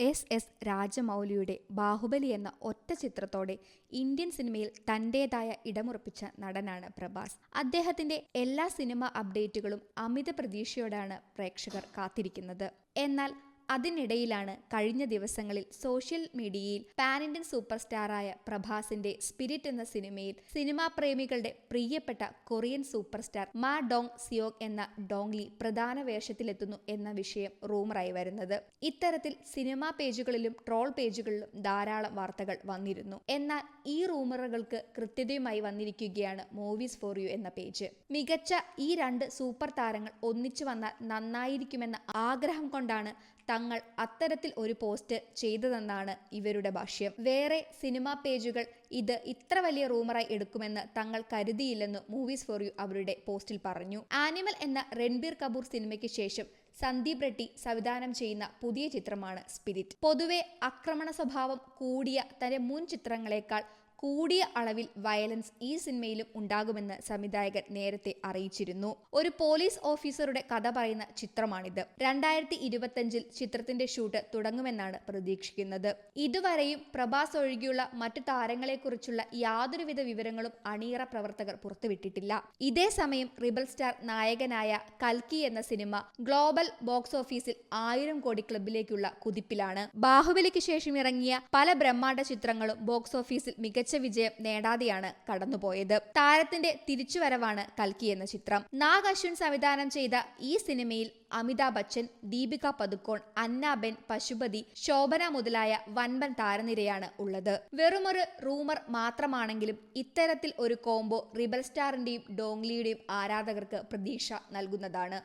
S S രാജമൗലിയുടെ Baahubali എന്ന ഒറ്റ ചിത്രത്തോടെ Indian സിനിമയിൽ തന്റെതായ ഇടമുറപ്പിച്ച നടനാണ് പ്രഭാസ്. അദ്ദേഹത്തിന്റെ എല്ലാ സിനിമ അപ്ഡേറ്റുകളും അമിത പ്രതീക്ഷയോടാണ് പ്രേക്ഷകർ കാത്തിരിക്കുന്നത്. എന്നാൽ അതിനിടയിലാണ് കഴിഞ്ഞ ദിവസങ്ങളിൽ സോഷ്യൽ മീഡിയയിൽ പാൻ ഇന്ത്യൻ സൂപ്പർ സ്റ്റാറായ പ്രഭാസിന്റെ സ്പിരിറ്റ് എന്ന സിനിമയിൽ സിനിമാ പ്രേമികളുടെ പ്രിയപ്പെട്ട Korean super star Ma Dong Seok എന്ന ഡോങ്ലി പ്രധാന വേഷത്തിലെത്തുന്നു എന്ന വിഷയം റൂമറായി വരുന്നത്. ഇത്തരത്തിൽ സിനിമാ പേജുകളിലും ട്രോൾ പേജുകളിലും ധാരാളം വാർത്തകൾ വന്നിരുന്നു. എന്നാൽ ഈ റൂമറുകൾക്ക് കൃത്യതയുമായി വന്നിരിക്കുകയാണ് മൂവീസ് ഫോർ യു എന്ന പേജ്. മികച്ച ഈ രണ്ട് സൂപ്പർ താരങ്ങൾ ഒന്നിച്ചു വന്നാൽ നന്നായിരിക്കുമെന്ന ആഗ്രഹം കൊണ്ടാണ് തങ്ങൾ അത്തരത്തിൽ ഒരു പോസ്റ്റ് ചെയ്തതെന്നാണ് ഇവരുടെ ഭാഷ്യം. വേറെ സിനിമാ പേജുകൾ ഇത് ഇത്ര വലിയ റൂമറായി എടുക്കുമെന്ന് തങ്ങൾ കരുതിയില്ലെന്ന് മൂവീസ് ഫോർ യു അവരുടെ പോസ്റ്റിൽ പറഞ്ഞു. ആനിമൽ എന്ന രൺബീർ കപൂർ സിനിമയ്ക്ക് ശേഷം സന്ദീപ് റെഡ്ഡി സംവിധാനം ചെയ്യുന്ന പുതിയ ചിത്രമാണ് സ്പിരിറ്റ്. പൊതുവെ ആക്രമണ സ്വഭാവം കൂടിയ തന്റെ മുൻ ചിത്രങ്ങളെക്കാൾ കൂടിയ അളവിൽ വയലൻസ് ഈ സിനിമയിലും ഉണ്ടാകുമെന്ന് സംവിധായകൻ നേരത്തെ അറിയിച്ചിരുന്നു. ഒരു പോലീസ് ഓഫീസറുടെ കഥ പറയുന്ന ചിത്രമാണിത്. രണ്ടായിരത്തി ഇരുപത്തിയഞ്ചിൽ ചിത്രത്തിന്റെ ഷൂട്ട് തുടങ്ങുമെന്നാണ് പ്രതീക്ഷിക്കുന്നത്. ഇതുവരെയും പ്രഭാസ് ഒഴികെയുള്ള മറ്റു താരങ്ങളെക്കുറിച്ചുള്ള യാതൊരുവിധ വിവരങ്ങളും അണിയറ പ്രവർത്തകർ പുറത്തുവിട്ടിട്ടില്ല. ഇതേ സമയം റിബൽ സ്റ്റാർ നായകനായ കൽക്കി എന്ന സിനിമ ഗ്ലോബൽ ബോക്സ് ഓഫീസിൽ ആയിരം കോടി ക്ലബിലേക്കുള്ള കുതിപ്പിലാണ്. ബാഹുബലിക്ക് ശേഷം ഇറങ്ങിയ പല ബ്രഹ്മാണ്ഡ ചിത്രങ്ങളും ബോക്സ് ഓഫീസിൽ മികച്ച വിജയം നേടാതെയാണ് കടന്നുപോയത്. താരത്തിന്റെ തിരിച്ചുവരവാണ് കൽക്കി എന്ന ചിത്രം. നാഗ് അശ്വിൻ സംവിധാനം ചെയ്ത ഈ സിനിമയിൽ അമിതാഭ് ബച്ചൻ ദീപിക പതുക്കോൺ അന്നാബെൻ പശുപതി ശോഭന മുതലായ വൻപൻ താരനിരയാണ് ഉള്ളത്. വെറുമൊരു റൂമർ മാത്രമാണെങ്കിലും ഇത്തരത്തിൽ ഒരു കോംബോ റിബൽ സ്റ്റാറിന്റെയും ഡോങ്ലിയുടെയും ആരാധകർക്ക് പ്രതീക്ഷ നൽകുന്നതാണ്.